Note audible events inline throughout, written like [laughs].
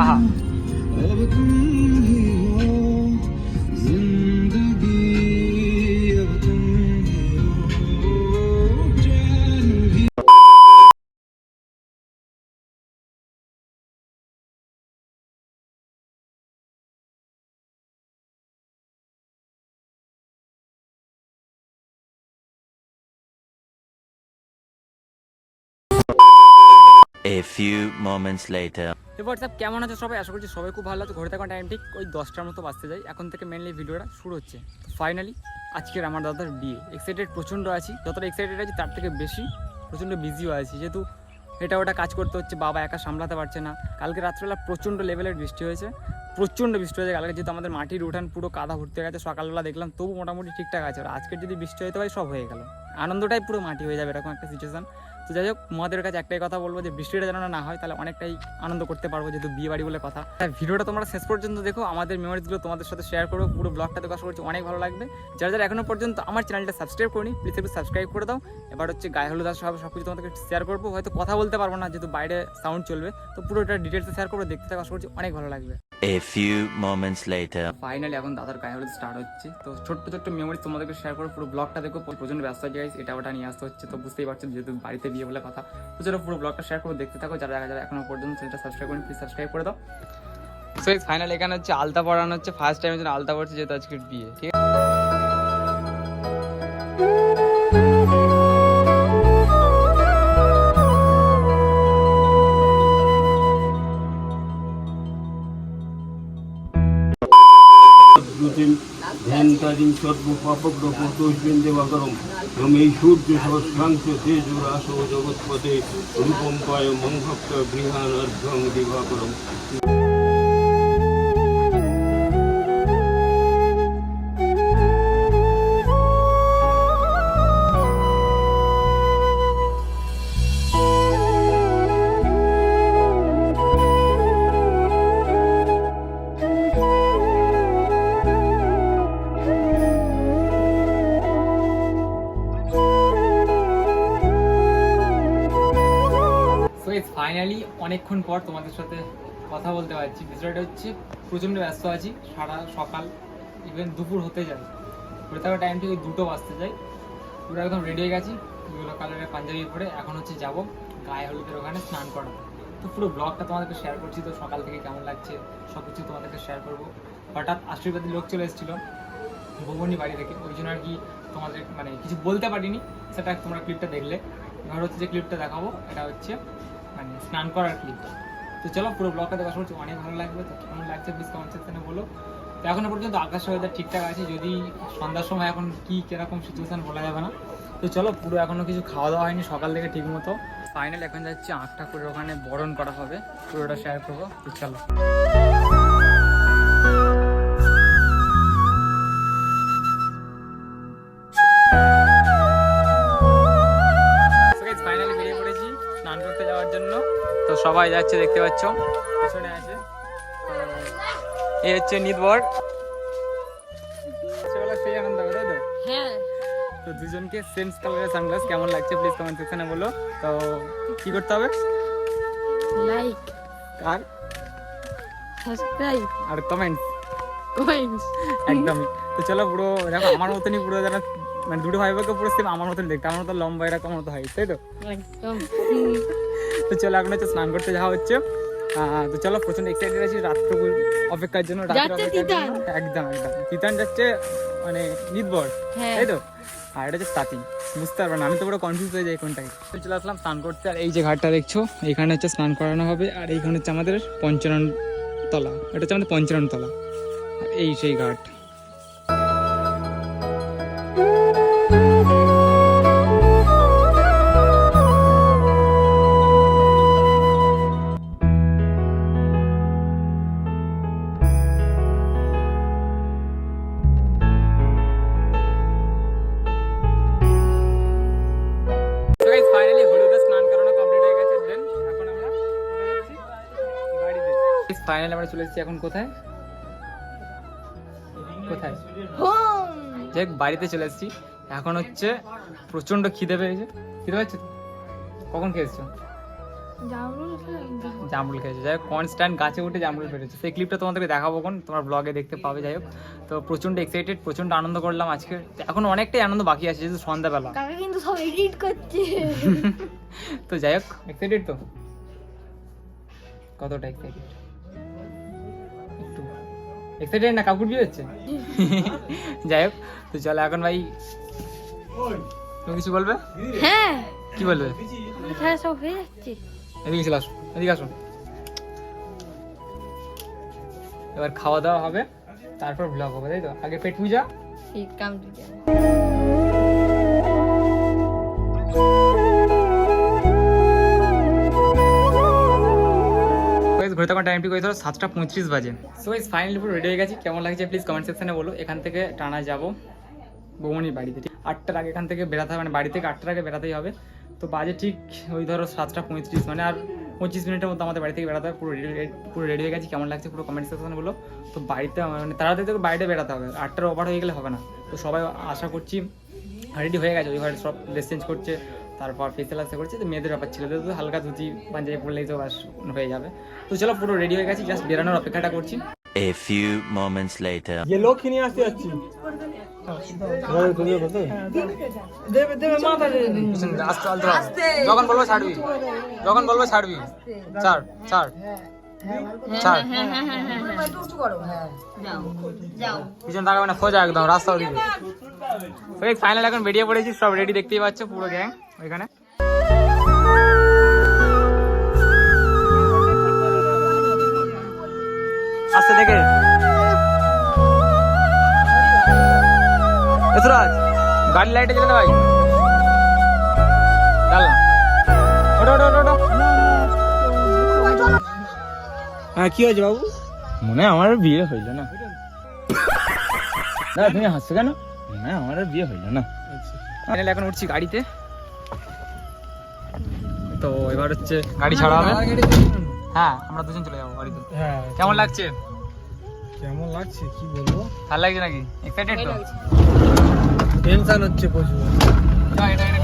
আহা A few moments later. তো WhatsApp কেমন আছে সবাই? আশা করছি সবাই খুব ভালো আছে। ঘরে থাকা টাইম ঠিক ওই দশটার মতো বাজতে যায়। এখন থেকে মেনলি ভিডিওটা শুরু হচ্ছে। তো ফাইনালি আজকের আমার দাদার বিয়ে। এক্সাইটেড প্রচণ্ড আছি। যতটা এক্সাইটেড আছি, তার থেকে বেশি প্রচণ্ড বিজিও আছি। যেহেতু এটা ওটা কাজ করতে হচ্ছে, বাবা একা সামলাতে পারছে না। কালকে রাত্রেবেলা প্রচণ্ড লেভেলের বৃষ্টি হয়েছে। প্রচণ্ড বৃষ্টি হয়েছে। কালকে যেহেতু আমাদের মাটির উঠান পুরো কাদা ভর্তি হয়ে গেছে, সকালবেলা দেখলাম, তবু মোটামুটি ঠিকঠাক আছে। আর আজকের যদি বৃষ্টি হতে পারে সব হয়ে গেল। আনন্দটাই পুরো মাটি হয়ে যাবে, এরকম একটা সিচুয়েশন তো যাই হোক তোমাদের কাছে একটাই কথা বলব যে, বৃষ্টিটা যেন না হয়, তাহলে অনেকটাই আনন্দ করতে পারব, যেহেতু বিয়ে বাড়ি বলে কথা। ভিডিওটা তোমরা শেষ পর্যন্ত দেখো, আমাদের মেমোরিজগুলো তোমাদের সাথে শেয়ার করব পুরো ব্লগটা দেখো, আশা করছি অনেক ভালো লাগবে। যারা যারা এখনও পর্যন্ত আমার চ্যানেলটা সাবস্ক্রাইব করি প্লিজ একটু সাবস্ক্রাইব করে দাও। এবার হচ্ছে গায়ে হলুদ আসা হবে সব কিছু তোমাদেরকে শেয়ার করব। হয়তো কথা বলতে পারব না, যেহেতু বাইরে সাউন্ড চলবে। তো পুরোটা ডিটেলসে শেয়ার করব, দেখতে থাকো, আশা করছি অনেক ভালো লাগবে। A few moments later. Finally এখন দাদার গায়ে হলুদ স্টার্ট হচ্ছে। তো ছোট্ট ছোট্ট মেমোরি তোমাদেরকে শেয়ার করো। পুরো ব্লগটা দেখো প্রচণ্ড ব্যস্ত হয়ে গাইস এটা ওটা নিয়ে আসতে হচ্ছে। তো বুঝতেই পারছ, যেহেতু বাড়িতে বিয়ে বলে কথা। তো চলো পুরো ব্লগটা শেয়ার করে, দেখতে থাকো। যারা যারা এখনও পর্যন্ত চ্যানেলটা সাবস্ক্রাইব করেন প্লিজ সাবস্ক্রাইব করে দাও। সো ফাইনাল এখানে হচ্ছে আলতা পড়ানো হচ্ছে। ফার্স্ট টাইম জন্য আলতা পড়ছে যেহেতু আজকে বিয়ে। ঠিক আছে? দ্রুতিম ধ্যানকারীম করম এবং এই সূর্য সহস্রাংশ তেজুরাস জগৎপথে রূপম পায় মংভক্ত গৃহান অর্ঘ্যং দিবাকরম। সো অনেকক্ষণ পর তোমাদের সাথে কথা বলতে পারছি। বিষয়টা হচ্ছে, প্রচণ্ড ব্যস্ত আছি। সারা সকাল ইভেন দুপুর হতে যায় ঘুরে থাকার টাইম থেকে দুটো বাজতে যায়। পুরো একদম রেডি হয়ে গেছি। ইয়েলো কালারের পাঞ্জাবি পরে এখন হচ্ছে যাব গায়ে হলুদের ওখানে স্নান করাতে। তো পুরো ব্লগটা তোমাদেরকে শেয়ার করছি তো সকাল থেকে কেমন লাগছে সব কিছু তোমাদেরকে শেয়ার করব। হঠাৎ আশীর্বাদী লোক চলে এসেছিল ভুবনী বাড়ি থেকে। ওই জন্য আর কি তোমাদের মানে কিছু বলতে পারিনি, সেটা তোমরা ক্লিপটা দেখলে। এবার হচ্ছে যে ক্লিপটা দেখাবো, এটা হচ্ছে মানে স্নান করার ক্লিপটা তো চলো পুরো ব্লগটা দেখা শুনছি অনেক ভালো লাগবে, তো কেমন লাগছে প্লিজ কমেন্ট সেকশনে বলো। তো এখনও পর্যন্ত আকাশ ওয়েদার ঠিকঠাক আছে, যদি সন্ধ্যার সময় এখন কি, কীরকম সিচুয়েশান বলা যাবে না। তো চলো পুরো এখনও কিছু খাওয়া দাওয়া হয়নি সকাল থেকে ঠিক মতো ফাইনাল এখন যাচ্ছে আঁকটা করে ওখানে বরণ করা হবে, পুরোটা শেয়ার করব, তো চলো। সবাই যাচ্ছে দেখতে পাচ্ছ। পিছনে আছে। এই হচ্ছে নিদবর ছোটবেলা সেই আনন্দ হবে তাই তো? হ্যাঁ। তো দুজনকে সেম কালারের সানগ্লাস কেমন লাগছে প্লিজ কমেন্ট সেকশনে বলো। তো কি করতে হবে? লাইক আর? সাবস্ক্রাইব আর কমেন্টস কমেন্টস একদমই। তো চলো পুরো দেখো আমার মতনই পুরো যারা মানে দুটো ভাই বোনকে পুরো সেম আমার মতন দেখতে আমার মতো লম্বা এরকম মতো হয় তাই তো? একদম। তো চলো এখন হচ্ছে স্নান করতে যাওয়া হচ্ছে। তো চলো প্রচণ্ড এক্সাইটেড আছি রাত্রকু অপেক্ষার জন্য। একদম একদম। তিতান যাচ্ছে মানে নিদবর হ্যাঁ। তাই তো? আর এটা হচ্ছে স্টার্টিং বুঝতে পারব না আমি তো পুরো কনফিউজ হয়ে যাই কোনটাকে। তো চলে আসলাম স্নান করতে আর এই যে ঘাটটা দেখছ এখানে হচ্ছে স্নান করানো হবে আর এইখানে হচ্ছে আমাদের পঞ্চানন তলা এটা হচ্ছে আমাদের পঞ্চানন তলা এই সেই ঘাট। ফাইনালি আমরা চলে এসেছি এখন কোথায়? কোথায়? যাই বাড়িতে চলে এসেছি। এখন হচ্ছে প্রচণ্ড খিদে পেয়েছে। খিদে পাচ্ছে? তো? কখন খেয়েছো? জামরুল খেয়েছে। যাই হোক কনস্ট্যান্ট গাছে উঠে জামরুল পেরেছে। সেই ক্লিপটা তোমাদেরকে দেখাবো কোন তোমার ব্লগে দেখতে পাবে যাই হোক। তো প্রচণ্ড এক্সাইটেড প্রচণ্ড আনন্দ করলাম আজকে। এখন অনেকটাই আনন্দ বাকি আছে যেহেতু সন্ধ্যাবেলা। কিন্তু সব এডিট করছে। [laughs] তো যাই হোক এক্সাইটেড তো? কতটা এক্সাইটেড এক্সাইটেড না কাকুর বিয়ে হচ্ছে? যাই হোক তো চলো এখন ভাই তুমি কিছু বলবে? হ্যাঁ। কি বলবে? হ্যাঁ সব হয়ে যাচ্ছে। এদিকে চলে আসো এদিকে আসো। এবার খাওয়া দাওয়া হবে তারপর ব্লগ হবে তাই তো? আগে পেট পূজা। ঠিক কাম গাইস টাইমটি কই ধরো সাতটা পঁয়ত্রিশ বাজে। সো গাইস ফাইনালি পুরো রেডি হয়ে গেছি। কেমন লাগছে প্লিজ কমেন্ট সেকশনে বলো। এখান থেকে টানা যাব, বৌমনির বাড়িতে আটটার আগে এখান থেকে বেরাতে হবে মানে বাড়ি থেকে আটটার আগে বেরাতেই হবে। তো বাজে ঠিক ওই ধরো সাতটা পঁয়ত্রিশ মানে আর পঁচিশ মিনিটের মধ্যে আমাদের বাড়ি থেকে বেড়াতে হবে। পুরো রেডি পুরো রেডি হয়ে গেছি। কেমন লাগছে পুরো কমেন্ট সেকশনে বলো। তো বাড়িতে মানে তাড়াতাড়ি তো বাইরে বেরাতে হবে। আটটার ওভার হয়ে গেলে হবে না। তো সবাই আশা করছি রেডি হয়ে গেছে। ওই ঘরে সব ড্রেস চেঞ্জ করছে। তারপর ফেসিয়াল আসতে করছি তো মেয়েদের ব্যাপার ছেলেদের তো হালকা ধুতি পাঞ্জাবি পরলেই তো বাস হয়ে যাবে। তো চলো পুরো রেডি হয়ে গেছি জাস্ট বেরানোর অপেক্ষাটা করছি। A few moments later. ये লক্ষ্মী নিয়ে আসতে যাচ্ছি। দেবে দেবে মাথা আস্তে আস্তে। যখন বলব ছাড়বি যখন বলব ছাড়বি। ছাড় ছাড় ছাড়। পিছন তাকাবে না সোজা একদম রাস্তা ওদিকে। ফাইনাল এখন বেরিয়ে পড়েছি সব রেডি দেখতেই পাচ্ছ পুরো গ্যাং ওইখানে। আস্তে দেখে। এসরাজ গাড়ি লাইটে চলে না ভাই। চাল না ওটো ওটো ওটো হ্যাঁ কি হয়েছে বাবু? মনে হয় আমার বিয়ে হইল না। না তুমি হাসছো কেন? মনে হয় আমার আর বিয়ে হইল না। ফাইনাল এখন উঠছি গাড়িতে। তো এবার হচ্ছে গাড়ি ছাড়া হবে। হ্যাঁ আমরা দুজন চলে যাব গাড়িতে হ্যাঁ কেমন লাগছে? কেমন লাগছে কি বলব? ভালো লাগছে নাকি? এক্সাইটেড তো? টেনশন হচ্ছে প্রচুর। এটা এটা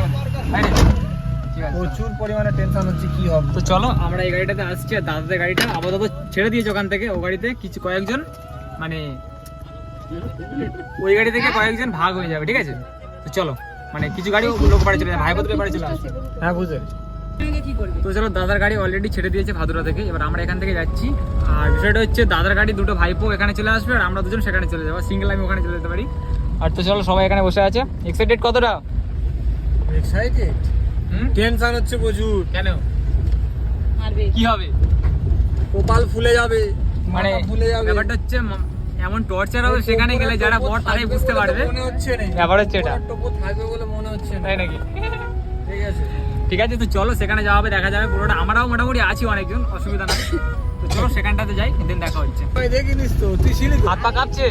প্রচুর পরিমাণে টেনশন হচ্ছে কি হবে? তো চলো আমরা এই গাড়িটাতে আসছি আর দাদাদের গাড়িটা আপাতত ছেড়ে দিয়েছে ওখান থেকে। ও গাড়িতে কিছু কয়েকজন মানে ওই গাড়ি থেকে কয়েকজন ভাগ হয়ে যাবে ঠিক আছে? তো চলো মানে কিছু গাড়ি লোক বাড়ি চলে যাবে ভাইপোদের বাড়ি চলে আসবে। হ্যাঁ বুঝে। তো চলো দাদার গাড়ি অলরেডি ছেড়ে দিয়েছে ভাদুরা থেকে। এবার আমরা এখান থেকে যাচ্ছি। আর বিষয়টা হচ্ছে দাদার গাড়ি দুটো ভাইপো এখানে চলে আসবে আর আমরা দুজন সেখানে চলে যাব। সিঙ্গেল আমি ওখানে চলে যেতে পারি। আর তো চলো সবাই এখানে বসে আছে। এক্সাইটেড কতটা? এক্সাইটেড টেনশন হচ্ছে প্রচুর। কেন? কি হবে? কপাল ফুলে যাবে মানে ফুলে যাবে। ব্যাপারটা হচ্ছে এমন টর্চার হবে সেখানে গেলে যারা বর তারাই বুঝতে পারবে। মনে হচ্ছে না। ব্যাপার হচ্ছে এটা। টোপো থাকবে বলে মনে হচ্ছে না। তাই নাকি? ঠিক আছে। ঠিক আছে তো চলো সেখানে যাওয়া হবে দেখা যাবে পুরোটা। আমরাও মোটামুটি আছি অনেকজন অসুবিধা নাই। তো চলো সেখানটাতে যাই দিন দেখা হচ্ছে। ভাই দেখিনিস তো তুই ছিলি হাত পা কাঁপছে?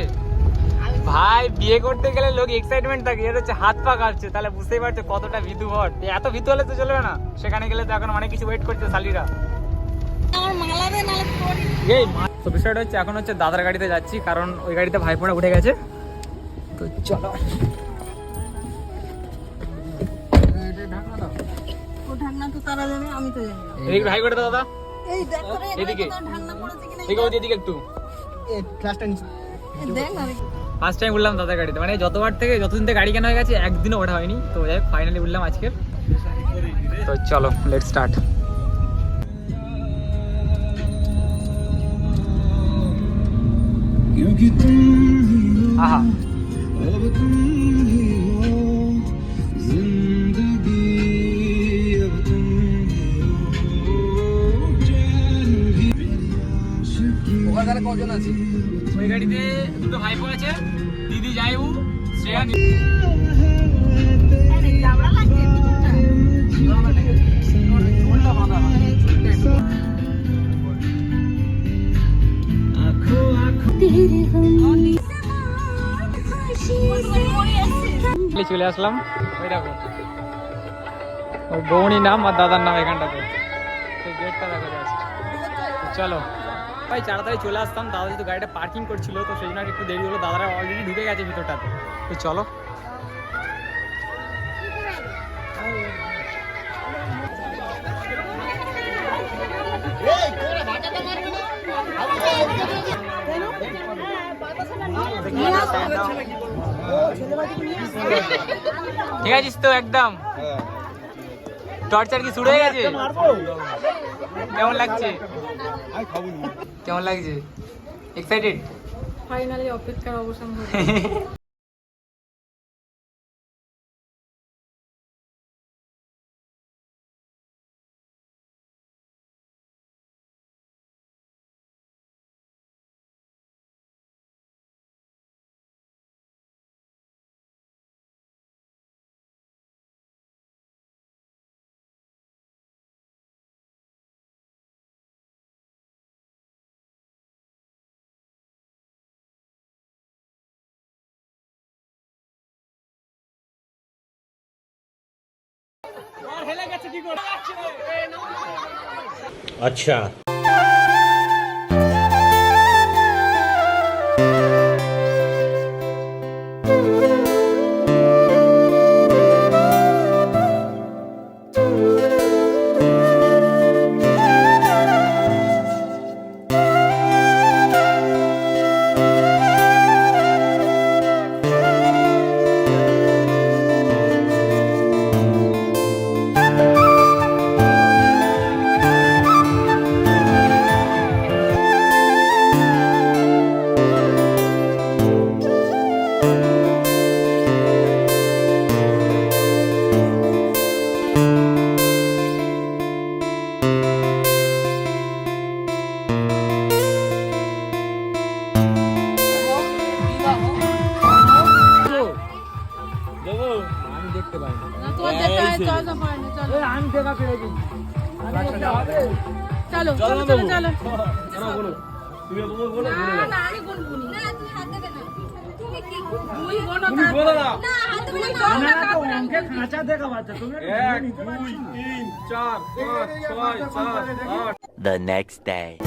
ভাই বিয়ে করতে গেলে লোক এক্সাইটমেন্ট থাকে এর হচ্ছে হাত পা কাঁপছে। তাহলে বুঝতেই পারছ কতটা ভীতু ভর এত ভিতু হলে তো চলবে না। সেখানে গেলে তো এখন অনেক কিছু ওয়েট করছে শালিরা। এই মা- তো বিষয়টা হচ্ছে এখন হচ্ছে দাদার গাড়িতে যাচ্ছি কারণ ওই গাড়িতে ভাইপোড়া উঠে গেছে। তো চলো। ভাই করে দাদা। এদিকে। এদিকে একটু। ফার্স্ট টাইম উঠলাম দাদার গাড়িতে। মানে যতবার থেকে, যতদিন থেকে গাড়ি কেনা হয়ে গেছে, একদিনও ওঠা হয়নি। তো যাই ফাইনালি উঠলাম আজকে। তো চলো লেট স্টার্ট কজন আছে? ওই গাড়িতে দুটো ভাইপো আছে দিদি যাইবু শ্রেয়া চলে আসলাম। ওই দেখো। ওই বৌনির নাম আর দাদার নাম এখানটাতে। সেই গেটটা দেখো চলো। ভাই তাড়াতাড়ি চলে আসতাম। দাদা যেহেতু গাড়িটা পার্কিং করছিল তো সেই জন্য একটু দেরি হলো। দাদারা অলরেডি ঢুকে গেছে ভিতরটাতে। তো চলো। ঠিক আছিস তো একদম? টর্চার কি শুরু হয়ে গেছে? কেমন লাগছে? কেমন লাগছে? এক্সাইটেড ফাইনালি অপেক্ষার অবসান [laughs] अच्छा। আমি দেখা ফিরে দিই চলো চলো চলো চলো [laughs] The next day.